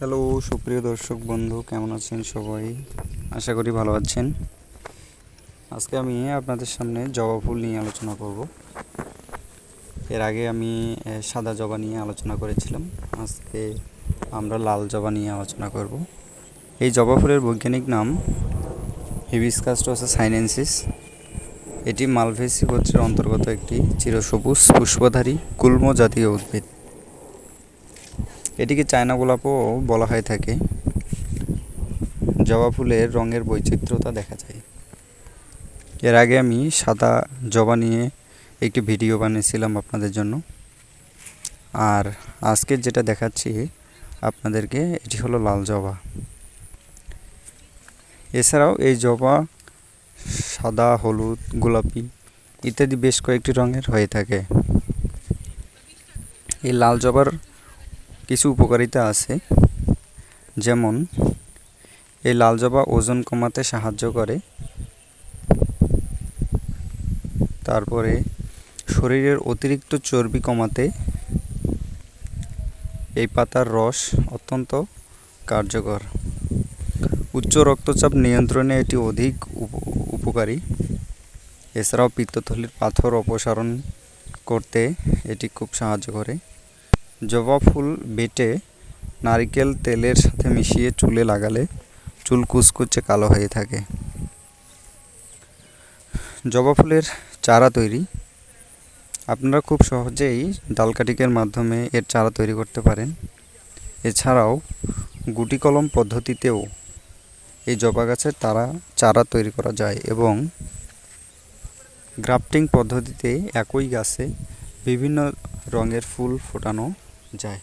Hello সুপ্রিয় দর্শক বন্ধু, কেমন আছেন সবাই? আশা করি ভালো আছেন। আজকে আমি আপনাদের সামনে জবা ফুল নিয়ে আলোচনা করব। এর আগে আমি সাদা জবা নিয়ে আলোচনা করেছিলাম। আজকে আমরা লাল জবা নিয়ে আলোচনা করব। এই জবা ফুলের বৈজ্ঞানিক নাম হিবিসকাস রসা সাইনেন্সিস এটি মালভেসি গোত্রের অন্তর্গত একটি চিরসবুজ, পুষ্পধারী গুল্ম জাতীয় উদ্ভিদ। এটিকে চায়না গোলাপও বলা হয়ে থাকে। জবা ফুলের রঙের বৈচিত্র্যতা দেখা যায়। এর আগে আমি সাদা জবা নিয়ে একটি ভিডিও বানিয়েছিলাম আপনাদের জন্য। আর আজকে যেটা দেখাচ্ছি আপনাদেরকে, এটি হলো লাল জবা। এছাড়াও এই জবা সাদা, হলুদ, গোলাপি ইত্যাদি বেশ কয়েকটি রঙের হয়ে থাকে। এই লাল জবার কিছু উপকারিতা আছে। যেমন এই লাল জবা ওজন কমাতে সাহায্য করে। তারপরে, শরীরের অতিরিক্ত চর্বি কমাতে এই পাতার রস অত্যন্ত কার্যকর। উচ্চ রক্তচাপ নিয়ন্ত্রণে এটি অধিক উপ- উপকারী। এছাড়াও পিত্তথলির পাথর অপসারণ করতে এটি খুব সাহায্য করে। জবা ফুল বেটে নারকেল তেলের সাথে মিশিয়ে চুলে লাগালে চুল কুচকুচে কালো হয়ে থাকে। জবা ফুলের চারা তৈরি। আপনারা খুব সহজেই ডালকাটিকের মাধ্যমে এর চারা তৈরি করতে পারেন। এছাড়াও গুটি কলম পদ্ধতিতেও এই জবা গাছের তারা, চারা তৈরি করা যায় এবং গ্রাফটিং পদ্ধতিতে একই গাছে বিভিন্ন রঙের ফুল ফোটানো যায়।